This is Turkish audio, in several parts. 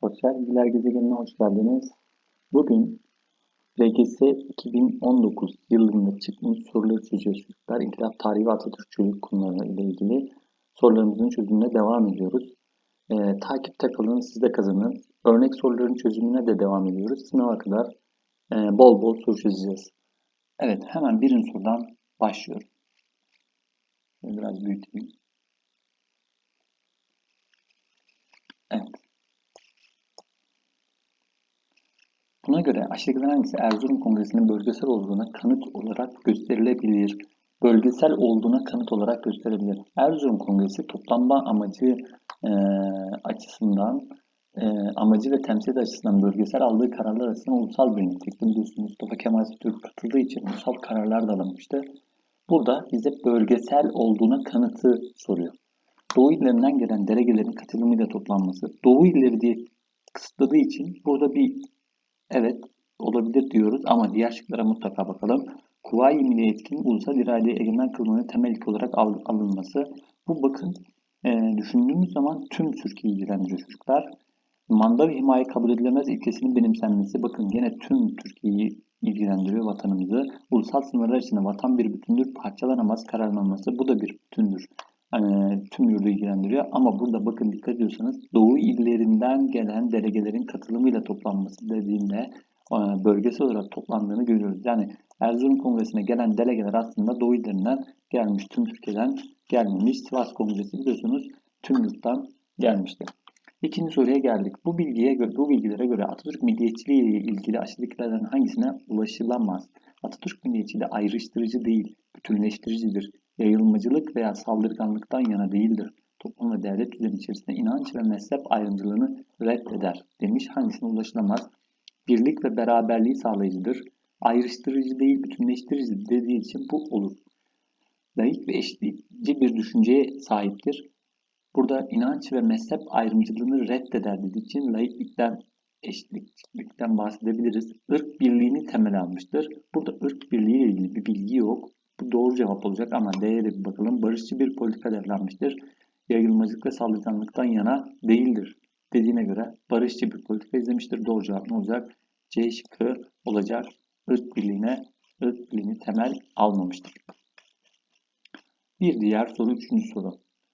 Sosyal Bilgiler Gezegenine hoş geldiniz. Bugün LGS 2019 yılında çıkmış soruları çözeceğiz çocuklar. İnkılap tarihi ve Atatürkçülük konuları ile ilgili sorularımızın çözümüne devam ediyoruz. Ee, takipte kalın, siz de kazanın. Örnek soruların çözümüne de devam ediyoruz. Sınava kadar e, bol bol soru çözeceğiz. Evet, hemen birinci sorudan başlıyorum. Biraz büyüteyim. Evet. Buna göre aşağıdakilerden hangisi Erzurum Kongresi'nin bölgesel olduğuna kanıt olarak gösterilebilir? Bölgesel olduğuna kanıt olarak gösterilebilir. Erzurum Kongresi toplanma amacı e, açısından e, amacı ve temsil açısından bölgesel aldığı kararlar arasında ulusal bir nitelikte. Biliyorsunuz Mustafa Kemal Atatürk katıldığı için ulusal kararlar da alınmıştı. Burada bize bölgesel olduğuna kanıtı soruyor. Doğu illerinden gelen delegelerin katılımıyla toplanması. Doğu illeri diye kısıtladığı için burada bir Evet olabilir diyoruz ama diğer şıklara mutlaka bakalım. Kuvayi Milli Etkin ulusal iradeye egemen kılmanın temel ilk olarak al, alınması. Bu bakın e, düşündüğümüz zaman tüm Türkiye'yi ilgilendiriyor çocuklar. Manda ve himaye kabul edilemez ilkesinin benimsenmesi bakın yine tüm Türkiye'yi ilgilendiriyor vatanımızı. Ulusal sınırlar içinde vatan bir bütündür, parçalanamaz kararlanması bu da bir bütündür. Yani tüm yurdu ilgilendiriyor ama burada bakın dikkat ediyorsanız Doğu illerinden gelen delegelerin katılımıyla toplanması dediğinde e, bölgesel olarak toplandığını görüyoruz. Yani Erzurum Kongresi'ne gelen delegeler aslında Doğu illerinden gelmiş, tüm Türkiye'den gelmemiş. Sivas Kongresi biliyorsunuz tüm yurttan gelmişti. İkinci soruya geldik. Bu bilgiye göre, bu bilgilere göre Atatürk milliyetçiliği ile ilgili aşağıdakilerden hangisine ulaşılamaz? Atatürk milliyetçiliği ayrıştırıcı değil, bütünleştiricidir yayılmacılık veya saldırganlıktan yana değildir. Toplum ve devlet düzeni içerisinde inanç ve mezhep ayrımcılığını reddeder demiş. Hangisine ulaşılamaz? Birlik ve beraberliği sağlayıcıdır. Ayrıştırıcı değil, bütünleştirici dediği için bu olur. Layık ve eşitlikçi bir düşünceye sahiptir. Burada inanç ve mezhep ayrımcılığını reddeder dediği için layıklıktan, eşitlikten bahsedebiliriz. Irk birliğini temel almıştır. Burada ırk birliği ile ilgili bir bilgi yok. Bu doğru cevap olacak ama D'ye bir bakalım. Barışçı bir politika devlenmiştir. Yayılmacılık ve saldırganlıktan yana değildir. Dediğine göre barışçı bir politika izlemiştir. Doğru cevap ne olacak? C şıkkı olacak. Irk birliğine, ırk birliğini temel almamıştır. Bir diğer soru, üçüncü soru.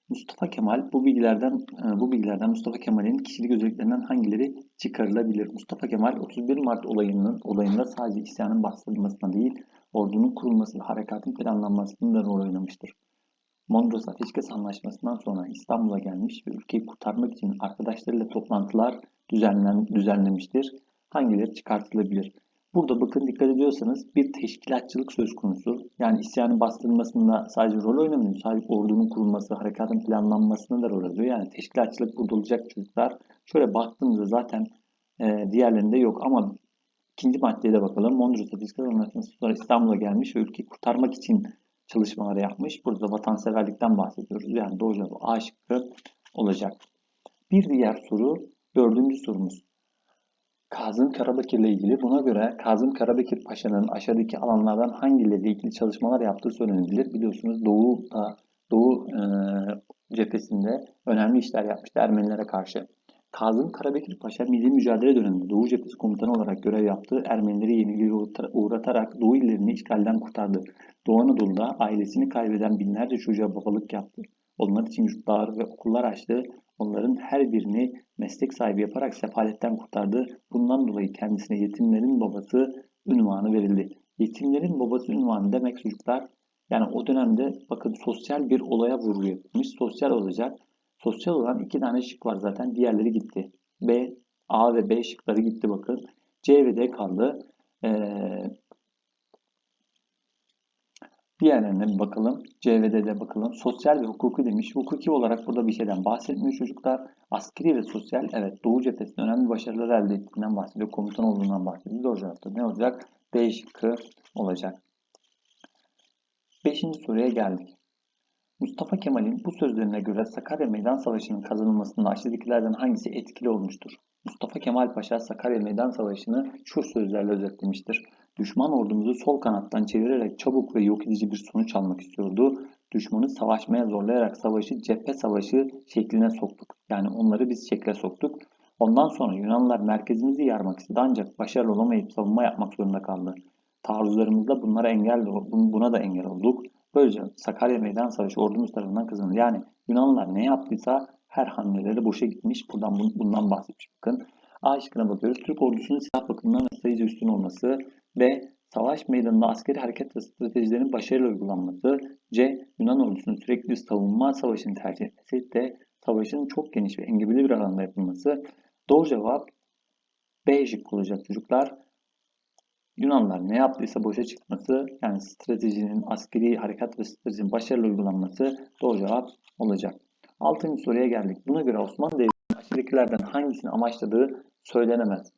Mustafa Kemal bu bilgilerden e, bu bilgilerden Mustafa Kemal'in kişilik özelliklerinden hangileri çıkarılabilir? Mustafa Kemal 31 Mart olayının olayında sadece isyanın bastırılmasına değil, ordunun kurulması ve harekatın planlanmasında rol oynamıştır. Mondros Ateşkes Anlaşması'ndan sonra İstanbul'a gelmiş ve ülkeyi kurtarmak için arkadaşlarıyla toplantılar düzenlen, düzenlemiştir. Hangileri çıkartılabilir? Burada bakın dikkat ediyorsanız bir teşkilatçılık söz konusu. Yani isyanın bastırılmasında sadece rol oynamıyor. Sadece ordunun kurulması, harekatın planlanmasında da rol alıyor. Yani teşkilatçılık burada olacak çocuklar. Şöyle baktığımızda zaten e, diğerlerinde yok ama İkinci maddeye de bakalım. Mondros Ateşkes Anlaşması sonra İstanbul'a gelmiş ve ülkeyi kurtarmak için çalışmalar yapmış. Burada vatanseverlikten bahsediyoruz. Yani doğru cevap A şıkkı olacak. Bir diğer soru, dördüncü sorumuz. Kazım Karabekir ile ilgili. Buna göre Kazım Karabekir Paşa'nın aşağıdaki alanlardan hangileriyle ilgili çalışmalar yaptığı söylenebilir. Biliyorsunuz Doğu'da, Doğu e, cephesinde önemli işler yapmıştı Ermenilere karşı. Kazım Karabekir Paşa milli mücadele döneminde Doğu Cephesi komutanı olarak görev yaptı. Ermenileri yenilgiye uğratarak Doğu illerini işgalden kurtardı. Doğu Anadolu'da ailesini kaybeden binlerce çocuğa babalık yaptı. Onlar için yurtlar ve okullar açtı. Onların her birini meslek sahibi yaparak sefaletten kurtardı. Bundan dolayı kendisine yetimlerin babası ünvanı verildi. Yetimlerin babası ünvanı demek çocuklar yani o dönemde bakın sosyal bir olaya vurgu yapılmış. Sosyal olacak. Sosyal olan iki tane şık var zaten. Diğerleri gitti. B, A ve B şıkları gitti bakın. C ve D kaldı. Ee, diğerlerine bir bakalım. C ve D'de bakalım. Sosyal ve hukuki demiş. Hukuki olarak burada bir şeyden bahsetmiyor çocuklar. Askeri ve sosyal evet Doğu cephesinde önemli başarılar elde ettiğinden bahsediyor. Komutan olduğundan bahsediyor. Doğru cevapta ne olacak? B şıkkı olacak. Beşinci soruya geldik. Mustafa Kemal'in bu sözlerine göre Sakarya Meydan Savaşı'nın kazanılmasında aşağıdakilerden hangisi etkili olmuştur? Mustafa Kemal Paşa Sakarya Meydan Savaşı'nı şu sözlerle özetlemiştir. Düşman ordumuzu sol kanattan çevirerek çabuk ve yok edici bir sonuç almak istiyordu. Düşmanı savaşmaya zorlayarak savaşı cephe savaşı şekline soktuk. Yani onları biz şekle soktuk. Ondan sonra Yunanlılar merkezimizi yarmak istedi ancak başarılı olamayıp savunma yapmak zorunda kaldı. Taarruzlarımızda bunlara engel buna da engel olduk. Böylece Sakarya Meydan Savaşı ordumuz tarafından kazanıldı. Yani Yunanlılar ne yaptıysa her hamleleri boşa gitmiş. Buradan bundan bahsetmiş. Bakın A şıkkına bakıyoruz. Türk ordusunun silah bakımından sayıca üstün olması. B. Savaş meydanında askeri hareket ve stratejilerin başarıyla uygulanması. C. Yunan ordusunun sürekli savunma savaşını tercih etmesi. D. Savaşın çok geniş ve engebeli bir alanda yapılması. Doğru cevap B şıkkı olacak çocuklar. Yunanlar ne yaptıysa boşa çıkması yani stratejinin, askeri harekat ve stratejinin başarılı uygulanması doğru cevap olacak. Altıncı soruya geldik. Buna göre Osmanlı Devleti'nin aşağıdakilerden hangisini amaçladığı söylenemez.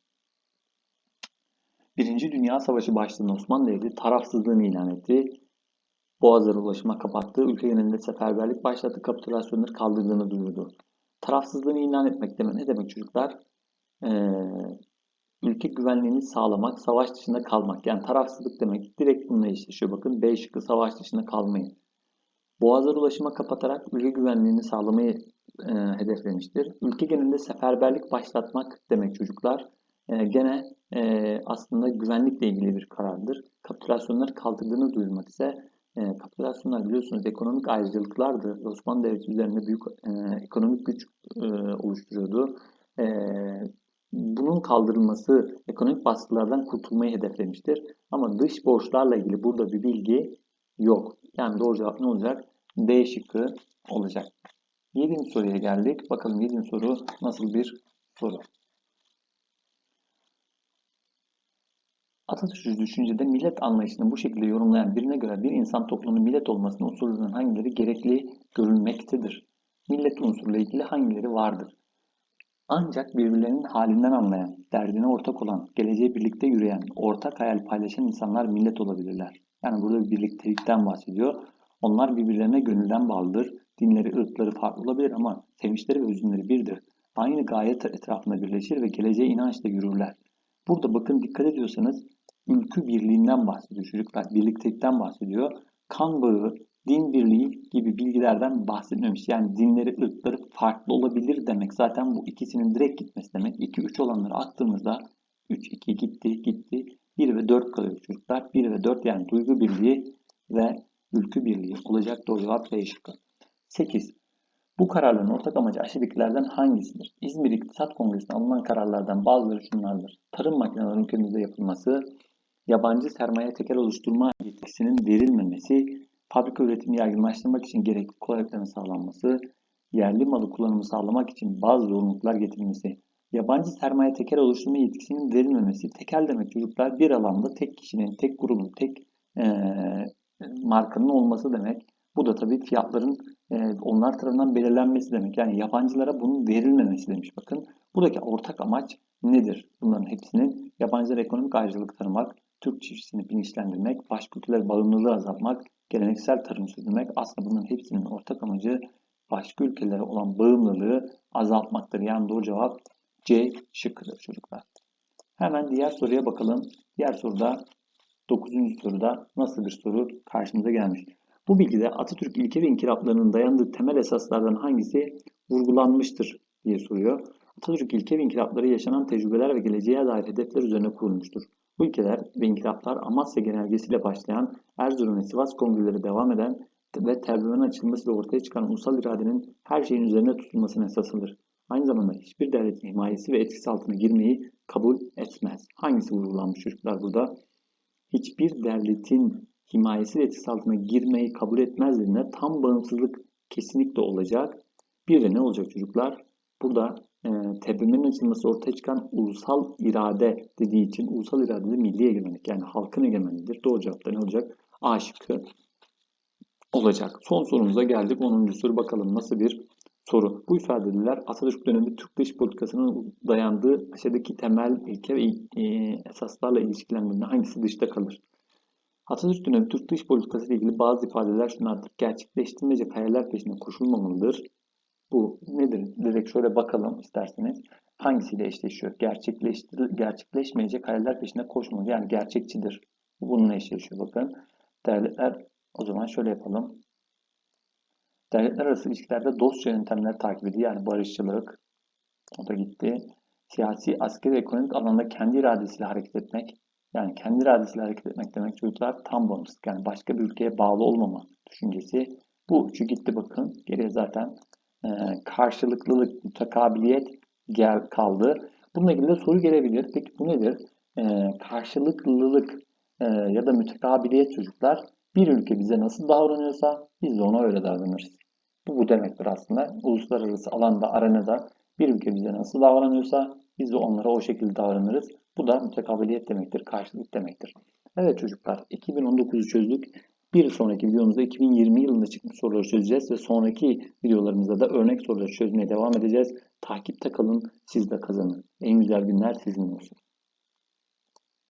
Birinci Dünya Savaşı başladığında Osmanlı Devleti tarafsızlığını ilan etti. Boğazlara ulaşıma kapattı, ülke genelinde seferberlik başlattı, kapitülasyonları kaldırdığını duyurdu. Tarafsızlığını ilan etmek demek ne demek çocuklar? Ee, ülke güvenliğini sağlamak, savaş dışında kalmak. Yani tarafsızlık demek direkt bununla eşleşiyor. Bakın B şıkkı savaş dışında kalmayın. Boğazlar ulaşıma kapatarak ülke güvenliğini sağlamayı e, hedeflemiştir. Ülke genelinde seferberlik başlatmak demek çocuklar. E, gene e, aslında güvenlikle ilgili bir karardır. Kapitülasyonları kaldırdığını duyurmak ise e, kapitülasyonlar biliyorsunuz ekonomik ayrıcalıklardı. Osmanlı Devleti üzerinde büyük e, ekonomik güç e, oluşturuyordu. E, bunun kaldırılması ekonomik baskılardan kurtulmayı hedeflemiştir. Ama dış borçlarla ilgili burada bir bilgi yok. Yani doğru cevap ne olacak? D şıkkı olacak. Yedinci soruya geldik. Bakalım yedinci soru nasıl bir soru? Atatürkçü düşüncede millet anlayışını bu şekilde yorumlayan birine göre bir insan toplumunun millet olmasının unsurlarının hangileri gerekli görülmektedir? Millet unsuruyla ilgili hangileri vardır? Ancak birbirlerinin halinden anlayan, derdine ortak olan, geleceğe birlikte yürüyen, ortak hayal paylaşan insanlar millet olabilirler. Yani burada bir birliktelikten bahsediyor. Onlar birbirlerine gönülden bağlıdır. Dinleri, ırkları farklı olabilir ama sevinçleri ve hüzünleri birdir. Aynı gayet etrafında birleşir ve geleceğe inançla yürürler. Burada bakın dikkat ediyorsanız ülkü birliğinden bahsediyor çocuklar. Birliktelikten bahsediyor. Kan bağı, din birliği gibi bilgilerden bahsetmemiş. Yani dinleri, ırkları farklı olabilir demek. Zaten bu ikisinin direkt gitmesi demek. 2, 3 olanları attığımızda 3, 2 gitti, gitti. 1 ve 4 kalıyor çocuklar. 1 ve 4 yani duygu birliği ve ülkü birliği olacak doğru cevap B şıkkı. 8. Bu kararların ortak amacı aşağıdakilerden hangisidir? İzmir İktisat Kongresi'nde alınan kararlardan bazıları şunlardır. Tarım makinelerinin ülkemizde yapılması, yabancı sermaye tekel oluşturma yetkisinin verilmemesi, fabrika üretimini yaygınlaştırmak için gerekli kolaylıkların sağlanması, yerli malı kullanımı sağlamak için bazı zorunluluklar getirilmesi, yabancı sermaye tekel oluşturma yetkisinin verilmemesi, tekel demek çocuklar bir alanda tek kişinin, tek grubun, tek e, markanın olması demek. Bu da tabii fiyatların e, onlar tarafından belirlenmesi demek. Yani yabancılara bunun verilmemesi demiş bakın. Buradaki ortak amaç nedir? Bunların hepsinin yabancılara ekonomik ayrıcalık tanımak, Türk çiftçisini bilinçlendirmek, başka ülkeler bağımlılığı azaltmak, geleneksel tarım sürdürmek. Aslında bunların hepsinin ortak amacı başka ülkelere olan bağımlılığı azaltmaktır. Yani doğru cevap C şıkkıdır çocuklar. Hemen diğer soruya bakalım. Diğer soruda 9. soruda nasıl bir soru karşımıza gelmiş. Bu bilgide Atatürk ilke ve inkılaplarının dayandığı temel esaslardan hangisi vurgulanmıştır diye soruyor. Atatürk ilke ve inkılapları yaşanan tecrübeler ve geleceğe dair hedefler üzerine kurulmuştur. Bu ilkeler ve inkılaplar Amasya genelgesiyle başlayan Erzurum ve Sivas kongreleri devam eden ve terbiyenin açılması ve ortaya çıkan ulusal iradenin her şeyin üzerine tutulmasına esasıdır. Aynı zamanda hiçbir devletin himayesi ve etkisi altına girmeyi kabul etmez. Hangisi vurgulanmış çocuklar burada? Hiçbir devletin himayesi ve etkisi altına girmeyi kabul etmez dediğinde tam bağımsızlık kesinlikle olacak. Bir de ne olacak çocuklar? Burada e, tebrimenin açılması ortaya çıkan ulusal irade dediği için ulusal irade de milli egemenlik yani halkın egemenliğidir. Doğru cevap ne olacak? A şıkkı olacak. Son sorumuza geldik. 10. soru bakalım nasıl bir soru. Bu ifadeler Atatürk dönemi Türk dış politikasının dayandığı aşağıdaki temel ilke ve e, esaslarla ilişkilendiğinde hangisi dışta kalır? Atatürk dönemi Türk dış politikası ile ilgili bazı ifadeler şunlardır. Gerçekleştirmeyecek hayaller peşinde koşulmamalıdır. Bu nedir? Direkt şöyle bakalım isterseniz. Hangisiyle eşleşiyor? Gerçekleştir gerçekleşmeyecek hayaller peşinde koşmamalı. Yani gerçekçidir. Bununla eşleşiyor bakın. Devletler o zaman şöyle yapalım. Devletler arası ilişkilerde dostça yöntemler takip ediyor. Yani barışçılık. O da gitti. siyasi, askeri ekonomik alanda kendi iradesiyle hareket etmek, yani kendi iradesiyle hareket etmek demek çocuklar tam bağımsızlık. Yani başka bir ülkeye bağlı olmama düşüncesi. Bu üçü gitti bakın. Geriye zaten karşılıklılık, mutakabiliyet gel kaldı. Bununla ilgili de soru gelebilir. Peki bu nedir? E, karşılıklılık e, ya da mütekabiliyet çocuklar bir ülke bize nasıl davranıyorsa biz de ona öyle davranırız. Bu, bu demektir aslında. Uluslararası alanda, arenada bir ülke bize nasıl davranıyorsa biz de onlara o şekilde davranırız. Bu da mütekabiliyet demektir, karşılık demektir. Evet çocuklar 2019'u çözdük. Bir sonraki videomuzda 2020 yılında çıkmış soruları çözeceğiz ve sonraki videolarımızda da örnek soruları çözmeye devam edeceğiz. Takipte kalın, siz de kazanın. En güzel günler sizin olsun.